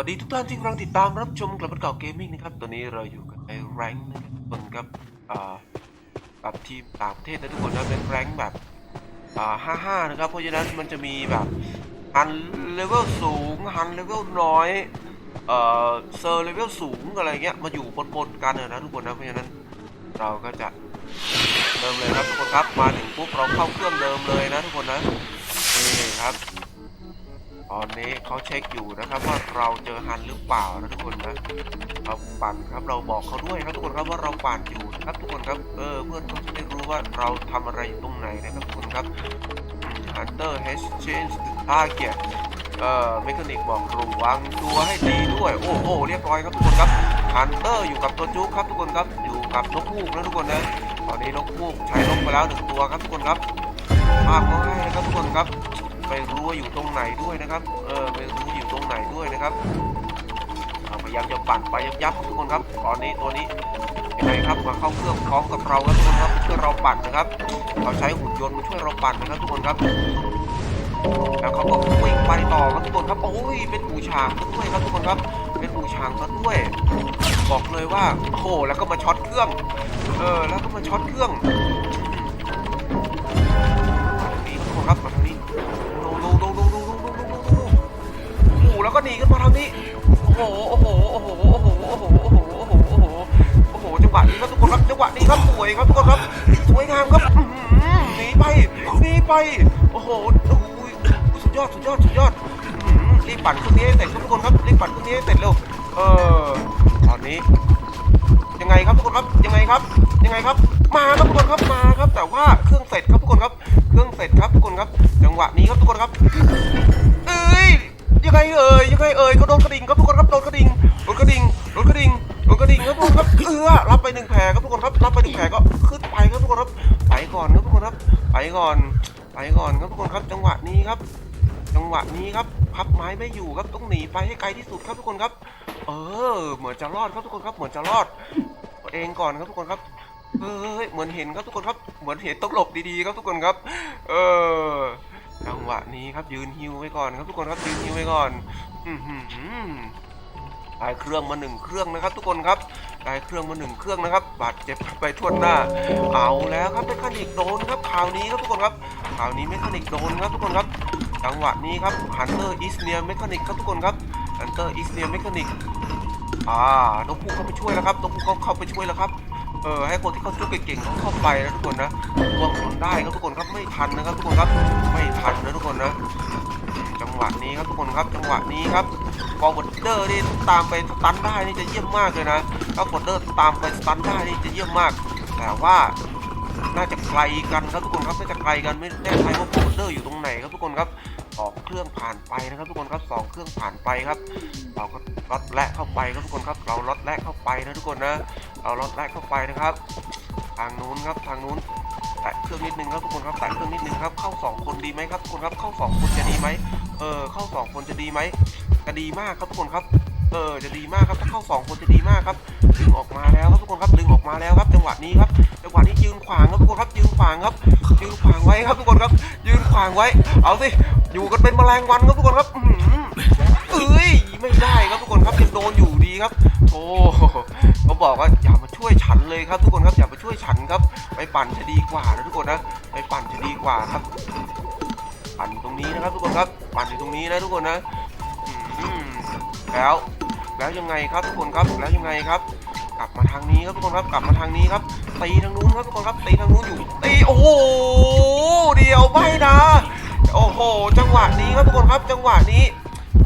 วัสดีทุกท่านที่กำลังติดตามรับชมกลับมาเก่าเกมมิ่งนะครับ ตอนนี้เราอยู่กับไอ้แรงนะครับทุกคนครับอ่ากับทีมต่างประเทศนะทุกคนนะเป็นแรงแบบอ่าห้าห้านะครับ เพราะฉะนั้นมันจะมีแบบฮันเลเวลสูงฮันเลเวลน้อยเอ่อเซอร์เลเวลสูงอะไรเงี้ยมาอยู่ปนๆกันนะทุกคนนะเพราะฉะนั้นเราก็จะเริ่มเลยครับทุกคนครับมาถึงปุ๊บเราเข้าเครื่องเดิมเลยนะทุกคนนะนี่ครับ ตอนนี้เขาเช็คอยู่นะครับว่าเราเจอฮันหรือเปล่านะทุกคนนะเราปั่นครับเราบอกเขาด้วยครับทุกคนครับว่าเราปั่นอยู่นะครับทุกคนครับเออเพื่อนเขาจะได้รู้ว่าเราทำอะไรอยู่ตรงไหนนะครับทุกคนครับ Hunter has changed the target เอ่อเมคานิกบอกระวังตัวให้ดีด้วย โอ้โหเรียบร้อยครับทุกคนครับ Hunter อยู่กับตัวจุกครับทุกคนครับอยู่กับนกฮูกนะทุกคนนะตอนนี้นกฮูกใช้นกไปแล้วหนึ่งตัวครับทุกคนครับภาพเขาให้นะครับทุกคนครับ ไม่รู้ว่าอยู่ตรงไหนด้วยนะครับ เออไม่รู้อยู่ตรงไหนด้วยนะครับพยายามจะปั่นไปยับยับๆทุกคนครับ ตอนนี้ตัวนี้ยังไงครับมาเข้าเครื่องพร้อมกับเราครับทุกคนครับช่วยเราปั่นนะครับเราใช้หุ่นยนต์มาช่วยเราปั่นนะครับทุกคนครับ แล้วเขาก็วิ่งไปต่อครับทุกคนครับโอ้ยเป็นปูช้างด้วยครับทุกคนครับ เป็นปูช้างซะด้วยบอกเลยว่าโอ้แล้วก็มาช็อตเครื่อง เออแล้วก็มาช็อตเครื่อง ก็หนีขึ้นมาทางนี้ โอ้โห โอ้โห โอ้โห โอ้โห โอ้โห โอ้โห โอ้โห โอ้โห โอ้โห จังหวะนี้ครับทุกคนครับ จังหวะนี้ครับสวยครับทุกคนครับ สวยงามครับอื้อหือหนีไป หนีไป โอ้โหโอ้โหสุดยอด สุดยอด สุดยอดอื้อหือรีบปั่นครื่องนี้ให้เสร็จครับทุกคนครับ รีบปั่นครื่องนี้ให้เสร็จเร็ว เออ ตอนนี้ ยังไงครับทุกคนครับ ยังไงครับ ยังไงครับ มาครับทุกคนครับ มาครับ แต่ว่าเครื่องเสร็จครับทุกคนครับ เครื่องเสร็จครับทุกคนครับ จังหวะนี้ครับทุกคนครับ ยังไงเอ่ยยังไงเอ่ยก็โดนกระดิ่งครับทุกคนครับโดนกระดิ่งโดนกระดิ่งโดนกระดิ่งโดนกระดิ่งครับทุกคนครับเออรับไปหนึ่งแผลครับทุกคนครับรับไปหนึ่งแผลก็ขึ้นไปครับทุกคนครับไปก่อนครับทุกคนครับไปก่อน ไปก่อนครับทุกคนครับจังหวะนี้ครับ จังหวะนี้ครับพับไม้ไม่อยู่ครับต้องหนีไปให้ไกลที่สุดครับทุกคนครับ เออ เหมือนจะรอดครับทุกคนครับเหมือนจะรอดเองก่อนครับทุกคนครับเฮ้ยเหมือนเห็นครับทุกคนครับเหมือนเห็นต้องหลบดีๆครับทุกคนครับ เออ วะนี้ครับยืนฮิวไว้ก่อนครับทุกคนครับยืนฮิวไว้ก่อนได้เครื่องมาหนึ่งเครื่องนะครับ ทุกคนครับได้เครื่องมาหนึ่งเครื่องนะครับ บาดเจ็บไปทั่วหน้า เอาแล้วครับเมคานิกโดนครับข่าวนี้ครับทุกคนครับข่าวนี้เมคานิกโดนครับทุกคนครับจังหวะนี้ครับ Hunter is near mechanic ครับทุกคนครับ Hunter is near mechanic อ่านกพูกเข้าไปช่วยแล้วครับนกพูกเขาเข้าไปช่วยแล้วครับ ออให้คนที่เขาจุกเก่งๆเขาเข้าไปนะทุกคนนะรวมผลได้ครับทุกคนครับไม่ทันนะครับทุกคนครับไม่ทันนะทุกคนนะ จังหวะนี้ครับทุกคนครับจังหวะนี้ครับฟอร์บอร์เดอร์นี่ตามไปสตันได้นี่จะเยี่ยมมากเลยนะถ้าฟอร์เดอร์ตามไปสตันได้นี่จะเยี่ยมมาก แต่ว่าน่าจะไกลกันครับทุกคนครับน่าจะไกลกันไม่แน่ใจว่าฟอร์บอร์เดอร์อยู่ตรงไหนครับทุกคนครับสองเครื่องผ่านไปนะครับ ทุกคนครับสองเครื่องผ่านไปครับ เราก็ล็อตแรกเข้าไปครับทุกคนครับ เราล็อตแรกเข้าไปนะทุกคนนะ เราล็อตแรกเข้าไปนะครับ ทางนู้นครับทางนู้นแตะเครื่องนิดนึงครับทุกคนครับแตะเครื่องนิดนึงครับเข้าสองคนดีไหมครับทุกคนครับเข้าสองคนจะดีไหมเออเข้าสองคนจะดีไหมจะดีมากครับทุกคนครับเออจะดีมากครับถ้าเข้าสองคนจะดีมากครับดึงออกมาแล้วครับทุกคนครับดึงออกมาแล้วครับจังหวะนี้ครับจังหวะนี้ยืนขวางครับทุกคนครับยืนขวางครับยืนขวางไว้ครับทุกคนครับ ยืนขวางไว้ เอาสิอยู่กันเป็นแมลงวันครับทุกคนครับอื้อหือเอ้ยไม่ได้ครับ กคนครับยังโดนอยู่ดีครับ โอ้เขาบอกว่าอย่ามาช่วยฉันเลยครับทุกคนครับอย่ามาช่วยฉันครับ ไปปั่นจะดีกว่านะทุกคนนะไปปั่นจะดีกว่าครับ ปั่นตรงนี้นะครับ ทุกคนครับ ปั่นอยู่ตรงนี้นะทุกคนนะแล้ว แล้วยังไงครับทุกคนครับแล้วยังไงครับกลับมาทางนี้ครับทุกคนครับกลับมาทางนี้ครับตีทางนู้นครับทุกคนครับตีทางนู้นอยู่ตีโอ้โหเดียวไม่นะ โอ้โห จังหวะนี้ครับทุกคนครับจังหวะนี้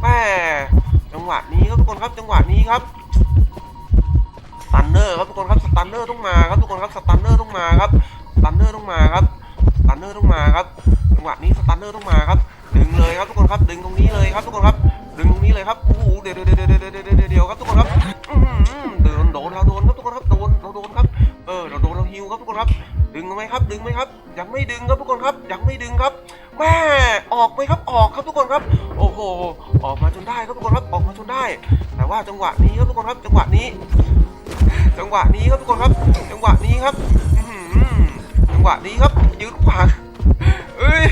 แหม ครับจังหวะนี้ครับสตันเนอร์ครับทุกคนครับสตันเนอร์ต้องมาครับทุกคนครับสตันเนอร์ต้องมาครับสตันเนอร์ต้องมาครับสตันเนอร์ต้องมาครับจังหวะนี้สตันเนอร์ต้องมาครับดึงเลยครับทุกคนครับดึงตรงนี้เลยครับทุกคนครับดึงตรงนี้เลยครับโอ้โหเดี๋ยวเดี๋ยวเดี๋ยวเดี๋ยวเดี๋ยวเดี๋ยวครับทุกคนครับอื้อหือโดนโดนเราโดนครับทุกคนครับโดนเราโดนครับเออเราโดนเราฮิวครับทุกคนครับ ดึงไหมครับ ดึงไหมครับยังไม่ดึงครับทุกคนครับยังไม่ดึงครับแม่ออกไหมครับออกครับทุกคนครับ โอ้ออกมาจนได้ครับทุกคนครับออกมาจนได้ แต่ว่าจังหวะนี้ครับทุกคนครับจังหวะนี้ จังหวะนี้ครับทุกคนครับ จังหวะนี้ครับจังหวะนี้ครับยืนขวางเอ้ย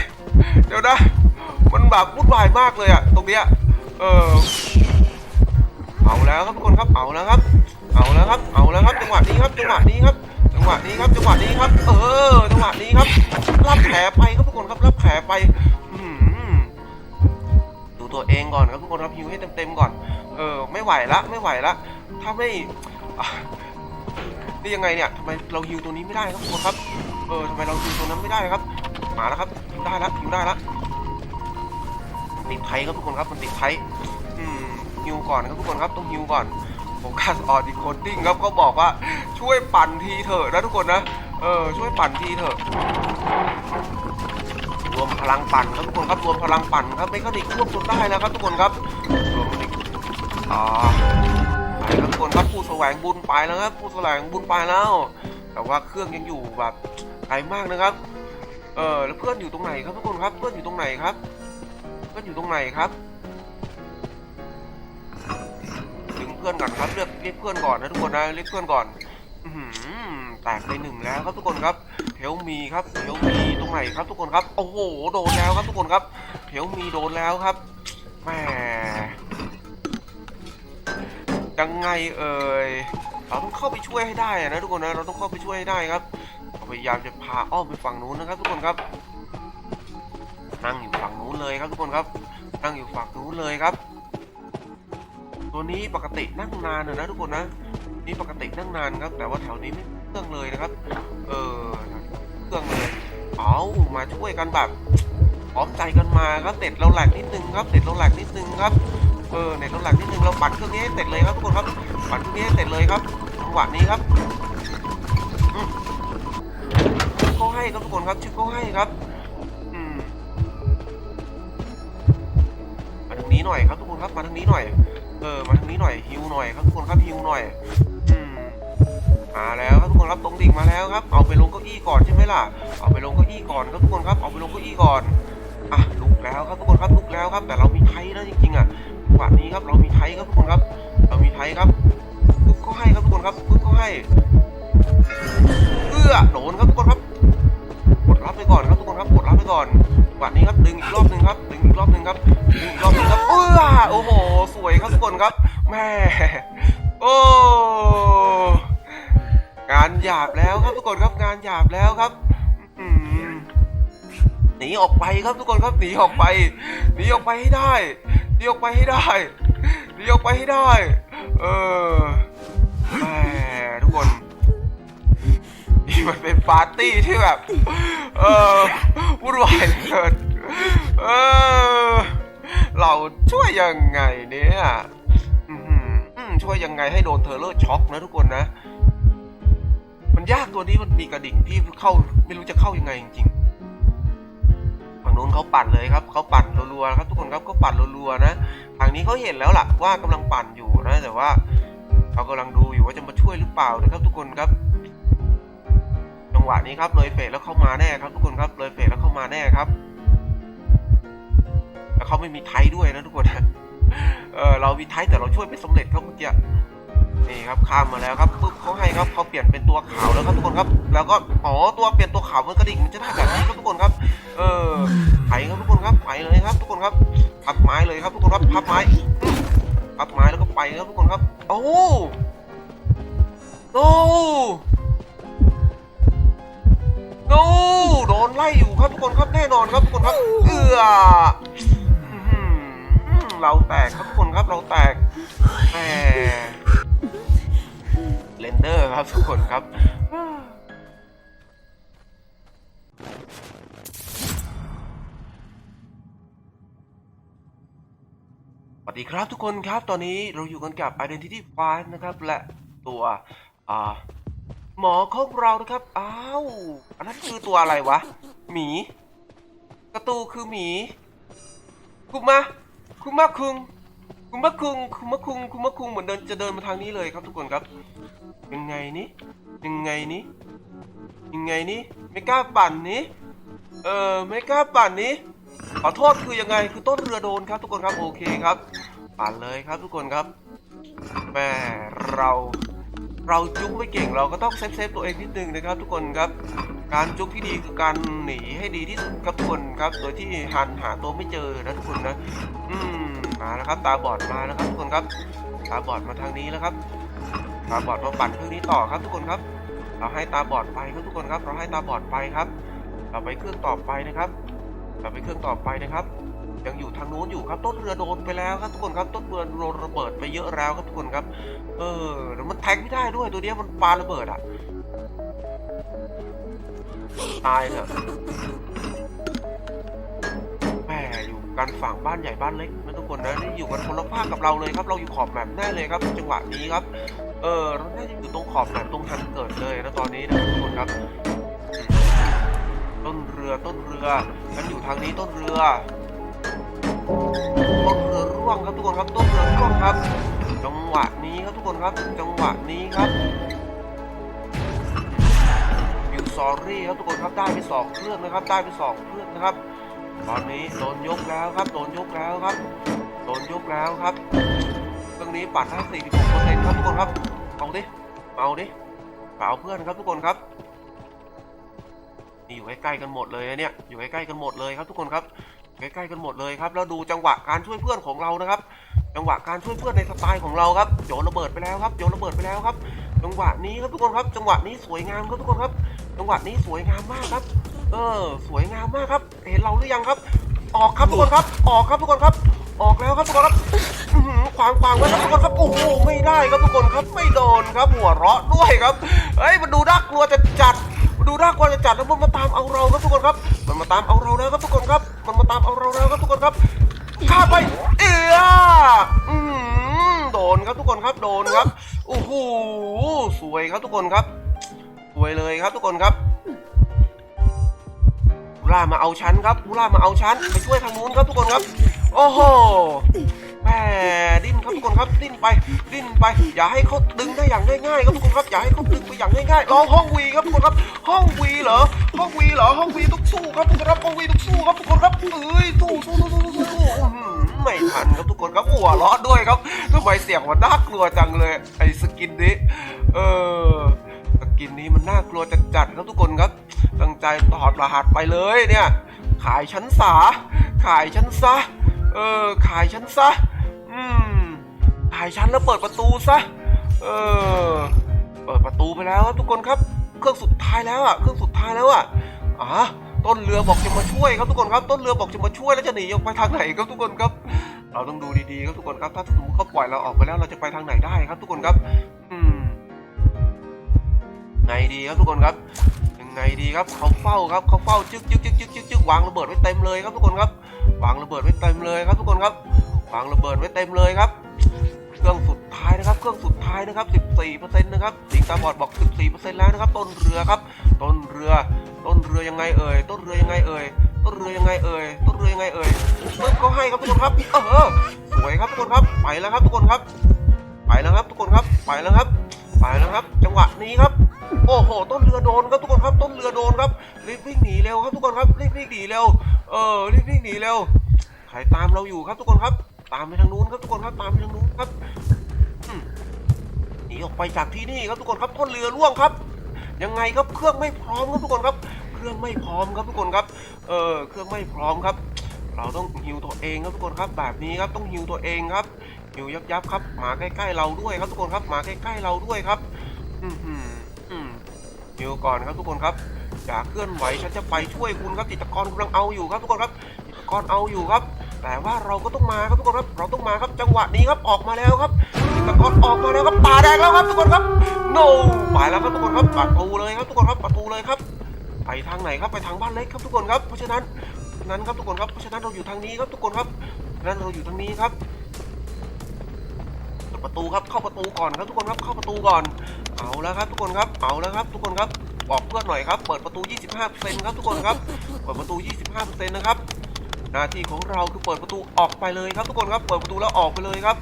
เดี๋ยวนะมันแบบวุ่นวายมากเลยอะตรงเนี้ยเออเอาแล้วครับทุกคนครับเอาแล้วครับ เอาแล้วครับเอาแล้วครับ จังหวะนี้ครับจังหวะนี้ครับจังหวะนี้ครับจังหวะนี้ครับ เออจังหวะนี้ครับรับแผลไปครับทุกคนครับรับแผลไป ตัวเองก่อนครับทุกคนครับฮิวให้เต็มๆก่อน เออไม่ไหวละไม่ไหวละถ้าไม่นี่ยังไงเนี่ยทำไมเราฮิวตัวนี้ไม่ได้ครับทุกคนครับ เออทำไมเราฮิวตัวนั้นไม่ได้ครับ มาแล้วครับฮิวได้ละฮิวได้ละติดไทยครับทุกคนครับมันติดไทยอืมฮิวก่อนครับทุกคนครับต้องฮิวก่อนโฟกัสออดิโคดดิ้งครับเขาบอกว่าช่วยปั่นทีเถอะนะทุกคนนะเออช่วยปั่นทีเถอะ วมพลังปั่นครับทุกคนครับรวมพลังปั่นครับไม่เข้าดิควบคุมได้แล้วครับทุกคนครับรวมดิอ่าไปครับทุกคนครับผู้แสวงบุญไปแล้วครับผู้แสวงบุญไปแล้ว แต่ว่าเครื่องยังอยู่แบบไกลมากนะครับ เออแล้วเพื่อนอยู่ตรงไหนครับทุกคนครับ เพื่อนอยู่ตรงไหนครับ เพื่อนอยู่ตรงไหนครับดึงเพื่อนก่อนครับเรียกเรียกเพื่อนก่อนนะทุกคนนะเรียกเพื่อนก่อน อื้อ แตกไปหนึ่งแล้วครับทุกคนครับเทลมีครับเทลมีตรงไหนครับทุกคนครับโอ้โหโดนแล้วครับทุกคนครับเทลมีโดนแล้วครับแหมยังไงเอ่ยเราต้องเข้าไปช่วยให้ได้นะทุกคนนะเราต้องเข้าไปช่วยให้ได้ครับพยายามจะพาอ้อมไปฝั่งนู้นนะครับ ทุกคนครับ นั่งอยู่ฝั่งนู้นเลยครับทุกคนครับ นั่งอยู่ฝั่งนู้นเลยครับ ตัวนี้ปกตินั่งนานนะทุกคนนะ นี่ปกตินั่งนานครับ แต่ว่าแถวนี้ไม่ เครื่องเลยนะครับ เออเครื่องเลยเอามาช่วยกันแบบพร้อมใจกันมาครับเด็ดเราแหลกนิดนึงครับเด็ดเราแหลกนิดนึงครับเออเด็ดเราแหลกนิดนึงเราปั่นเครื่องนี้ให้เสร็จเลยครับทุกคนครับปั่นเครื่องนี้ให้เสร็จเลยครับจังหวะนี้ครับอืมชิปเขาให้ครับทุกคนครับชิปเขาให้ครับอืมมาทางนี้หน่อยครับทุกคนครับมาทางนี้หน่อยเออมาทางนี้หน่อยฮิวหน่อยครับทุกคนครับฮิวหน่อย มาแล้วครับทุกคนครับตรงดิ่งมาแล้วครับ เอาไปลงเก้าอี้ก่อนใช่ไหมล่ะ เอาไปลงเก้าอี้ก่อนครับทุกคนครับ เอาไปลงเก้าอี้ก่อน อะลุกแล้วครับทุกคนครับลุกแล้วครับ แต่เรามีไทยนะจริงๆอะจังหวะนี้ครับเรามีไทยครับทุกคนครับ เรามีไทยครับปึ๊บก็ให้ครับทุกคนครับปึ๊บก็ให้ เอื้อโดนครับทุกคนครับ กดรับไปก่อนครับทุกคนครับ กดรับไปก่อนจังหวะนี้ครับดึงอีกรอบหนึ่งครับ ดึงอีกรอบหนึ่งครับ ดึงอีกรอบหนึ่งครับ เอื้อโอ้โห สวยครับทุกคนครับแม่โอ้ งานหยาบแล้วครับทุกคนครับงานหยาบแล้วครับหนีออกไปครับทุกคนครับหนีออกไปหนีออกไปให้ได้หนีออกไปให้ได้หนีออกไปให้ได้ เออแหมทุกคนนี่มันเป็นปาร์ตี้ที่แบบ เออวุ่นวายเหลือเกินเออเราช่วยยังไงเนี่ยช่วยยังไงให้โดนเทอร์เลอร์ช็อกนะทุกคนนะ ยากตัวนี้มันมีกระดิ่งที่เข้าไม่รู้จะเข้ายังไงจริงๆฝั่งนู้นเขาปั่นเลยครับเขาปั่นรัวๆครับทุกคนครับเขาปั่นรัวๆนะทางนี้เขาเห็นแล้วล่ะว่ากำลังปั่นอยู่นะ แต่ว่าเขากำลังดูอยู่ว่าจะมาช่วยหรือเปล่านะครับ ทุกคนครับจังหวะนี้ครับเลยเฟสแล้วเข้ามาแน่ครับ ทุกคนครับเลยเฟสแล้วเข้ามาแน่ครับแล้วเขาไม่มีไทยด้วยนะทุกคนเออเรามีไทยแต่เราช่วยไม่สำเร็จครับเมื่อกี้ นี่ครับข้ามมาแล้วครับปุ๊บเขาให้ครับเขาเปลี่ยนเป็นตัวขาวแล้วครับทุกคนครับ แล้วก็อ๋อตัวเปลี่ยนตัวขาวมันกระดิ่งมันจะได้แบบนี้ครับทุกคนครับ เออไปครับทุกคนครับไปเลยครับ ทุกคนครับพับไม้เลยครับ ทุกคนครับพับไม้พับไม้แล้วก็ไปครับทุกคนครับโอ้โอ้โนโดนไล่อยู่ครับทุกคนครับแน่นอนครับทุกคนครับเอือหือเราแตกครับทุกคนครับเราแตกแหม ครับทุกคนครับ สวัสดีครับทุกคนครับ ตอนนี้เราอยู่กันกับ Identity 5นะครับ และตัวหมอของเรานะครับ อ้าว อันนั้นคือตัวอะไรวะ หมี กระตูคือหมี คุมะคุมะคุง คุณมะคุงคุณมะคุงคุณมะคุงเหมือนเดินจะเดินมาทางนี้เลยครับทุกคนครับ ยังไงนี่ยังไงนี่ยังไงนี่ไม่กล้าปั่นนี่เออไม่กล้าปั่นนี่ขอโทษคือยังไงคือต้นเรือโดนครับ ทุกคนครับโอเคครับ ปั่นเลยครับทุกคนครับแม่เราเราจุ๊กไม่เก่งเราก็ต้องเซฟเซฟตัวเองนิดนึงนะครับ ทุกคนครับการจุ๊กที่ดีคือการหนีให้ดีที่สุดครับทุกคนครับ โดยที่หันหาตัวไม่เจอนะทุกคนนะ อืม มาแล้วครับ ตาบอดมาแล้วครับ ทุกคนครับ ตาบอดมาทางนี้แล้วครับ ตาบอดมาปั่นเครื่องนี้ต่อครับทุกคนครับ เราให้ตาบอดไปครับทุกคนครับ เราให้ตาบอดไปครับ เราไปเครื่องต่อไปนะครับ เราไปเครื่องต่อไปนะครับ ยังอยู่ทางนู้นอยู่ครับต้นเรือโดนไปแล้วครับทุกคนครับต้นเรือโดนระเบิดไปเยอะแล้วครับทุกคนครับ เออแล้วมันแทงไม่ได้ด้วยตัวเนี้ยมันปาระเบิดอะตายเถอะแหมอยู่กันฝั่งบ้านใหญ่บ้านเล็กนะทุก คนนะนี่อยู่กันคนละภาคกับเราเลยครับ เราอยู่ขอบแมปแน่เลยครับจังหวะนี้ครับ เออเราน่าจะอยู่ตรงขอบแมปตรงทางเกิดเลยนะตอนนี้นะทุกคนครับต้นเรือต้นเรือฉันอยู่ทางนี้ต้นเรือ ต้นเรือร่วงครับทุกคนครับต้นเรือร่วงครับ จังหวะนี้ครับทุกคนครับ จังหวะนี้ครับบิวซอรี่ครับทุกคนครับได้ไปสองเครื่องนะครับ ได้ไปสองเครื่องนะครับ ตอนนี้โดนยกแล้วครับ โดนยกแล้วครับ โดนยกแล้วครับเครื่องนี้ปัดให้46เปอร์เซ็นต์ครับทุกคนครับ เอาดิ เอาดิเอาเพื่อนครับทุกคนครับ นี่อยู่ใกล้ๆกันหมดเลยเนี่ย อยู่ใกล้ๆกันหมดเลยครับทุกคนครับ ใกล้ๆกันหมดเลยครับ แล้วดูจังหวะการช่วยเพื่อนของเรานะครับ จังหวะการช่วยเพื่อนในสไตล์ของเราครับโยนระเบิดไปแล้วครับโยนระเบิดไปแล้วครับ จังหวะนี้ครับทุกคนครับ จังหวะนี้สวยงามครับทุกคนครับ จังหวะนี้สวยงามมากครับ เออ สวยงามมากครับ เห็นเราหรือยังครับ ออกครับทุกคนครับ ออกครับทุกคนครับ ออกแล้วครับทุกคนครับอื้อหือขวางขวางไว้ครับทุกคนครับ โอ้โห ไม่ได้ครับทุกคนครับ ไม่โดนครับ หัวเราะด้วยครับ เฮ้ย มันดูน่ากลัวจะจัดมันดูน่ากลัวจะจัดแล้วมันมาตามเอาเราครับทุกคนครับ มันมาตามเอาเราแล้วครับทุกคนครับ มันมาตามเอาเราแล้วครับทุกคนครับข้าไป เอียอือหือโดนครับทุกคนครับ โดนครับ โอ้โห สวยครับทุกคนครับ สวยเลยครับทุกคนครับบู ล่ามาเอาชั้นครับบูล่ามาเอาชั้นไปช่วยทางนู้นครับทุกคนครับ โอ้โหแหมดิ้นครับทุกคนครับดิ้นไปดิ้นไป อย่าให้เขาดึงได้อย่างง่ายๆครับทุกคนครับอย่าให้เขาดึงไปอย่างง่ายๆลองห้องวีครับทุกคนครับ ห้องวีเหรอห้องวีเหรอห้องวีต้องสู้ครับทุกคนครับห้องวีต้องสู้ครับทุกคนครับเอ้ยสู้สู้สู้สู้สู้ไม่ทันครับทุกคนครับหัวเราะด้วยครับทำไมเสียงมันน่ากลัวจังเลยไอ้สกินนี้เออ กินนี้มันน่ากลัวจัดจัดครับทุกคนครับ ตั้งใจถอดรหัสไปเลยเนี่ย ขายชั้นสา ขายชั้นซะ เออ ขายชั้นซะ อืม ขายชั้นแล้วเปิดประตูซะ เออ เปิดประตูไปแล้วครับทุกคนครับ เครื่องสุดท้ายแล้วอะ เครื่องสุดท้ายแล้วอะอะต้นเรือบอกจะมาช่วยครับทุกคนครับ ต้นเรือบอกจะมาช่วยแล้วจะหนีออกไปทางไหนครับทุกคนครับ เราต้องดูดีๆครับทุกคนครับ ถ้าสมมติเขาปล่อยเราออกไปแล้วเราจะไปทางไหนได้ครับทุกคนครับอื ไงดีครับทุกคนครับยังไงดีครับเขาเฝ้าครับเขาเฝ้าจึ๊กจึ๊กจึ๊กจึ๊กจึ๊กจึ๊กวางระเบิดไว้เต็มเลยครับทุกคนครับวางระเบิดไว้เต็มเลยครับทุกคนครับวางระเบิดไว้เต็มเลยครับ เครื่องสุดท้ายนะครับ เครื่องสุดท้ายนะครับ 14%นะครับสิงตาบอดบอก 14%แล้วนะครับ ต้นเรือครับ ต้นเรือ ต้นเรือยังไงเอ่ย ต้นเรือยังไงเอ่ย ต้นเรือยังไงเอ่ย ต้นเรือยังไงเอ่ยปึ๊บเขาให้ครับทุกคนครับ เออสวยครับทุกคนครับ ไปแล้วครับทุกคนครับ ไปแล้วครับทุกคนครับ ไปแล้วครับ ไปแล้วครับ จังหวะนี้ครับ โอ้โห ต้นเรือโดนครับทุกคนครับ ต้นเรือโดนครับ รีบวิ่งหนีเร็วครับทุกคนครับ รีบวิ่งหนีเร็ว เออ รีบวิ่งหนีเร็ว ใครตามเราอยู่ครับทุกคนครับ ตามไปทางนู้นครับทุกคนครับ ตามไปทางนู้นครับหนีออกไปจากที่นี่ครับทุกคนครับ ต้นเรือร่วงครับ ยังไงครับ เครื่องไม่พร้อมครับทุกคนครับ เครื่องไม่พร้อมครับทุกคนครับ เออ เครื่องไม่พร้อมครับ เราต้องฮิวตัวเองครับทุกคนครับ แบบนี้ครับ ต้องฮิวตัวเองครับ ฮิวยับยับครับมาใกล้ๆเราด้วยครับทุกคนครับมาใกล้ๆเราด้วยครับอืมอืมอืมฮิวก่อนครับทุกคนครับอย่าเคลื่อนไหวฉันจะไปช่วยคุณครับจิตกรกำลังเอาอยู่ครับทุกคนครับจิตกรเอาอยู่ครับ แต่ว่าเราก็ต้องมาครับทุกคนครับ เราต้องมาครับจังหวะนี้ครับออกมาแล้วครับจิตกรออกมาแล้วครับตาแดงแล้วครับทุกคนครับ no ไปแล้วครับทุกคนครับประตูเลยครับทุกคนครับประตูเลยครับไปทางไหนครับไปทางบ้านเล็กครับทุกคนครับเพราะฉะนั้นนั้นครับทุกคนครับเพราะฉะนั้นเราอยู่ทางนี้ครับทุกคนครับนั้นเราอยู่ทางนี้ครับ เปิดประตูครับ เข้าประตูก่อนครับทุกคนครับ เข้าประตูก่อน เอาแล้วครับ ทุกคนครับ เอาแล้วครับ ทุกคนครับ บอกเพื่อนหน่อยครับ เปิดประตู 25%ครับทุกคนครับ เปิดประตู 25%นะครับ หน้าที่ของเราคือเปิดประตูออกไปเลยครับ ทุกคนครับ เปิดประตูแล้วออกไปเลยครับ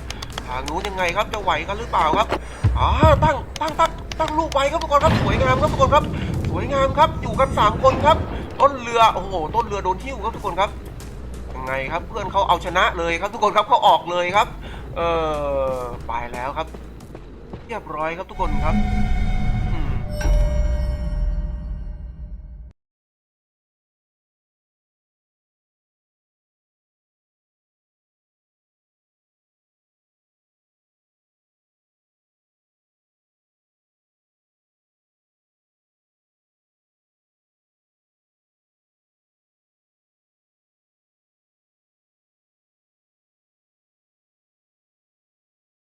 ทางนู้นยังไงครับ จะไหวกันหรือเปล่าครับอ่าตั้ง ตั้ง ตั้ง ตั้งลูกไว้ครับทุกคนครับ สวยงามครับทุกคนครับ สวยงามครับ อยู่กัน 3 คนครับ ต้นเรือ โอ้โห ต้นเรือโดนทิ้วครับทุกคนครับ ยังไงครับ เพื่อนเขาเอาชนะเลยครับทุกคนครับเขาออกเลยครับ เออไปแล้วครับ เรียบร้อยครับทุกคนครับ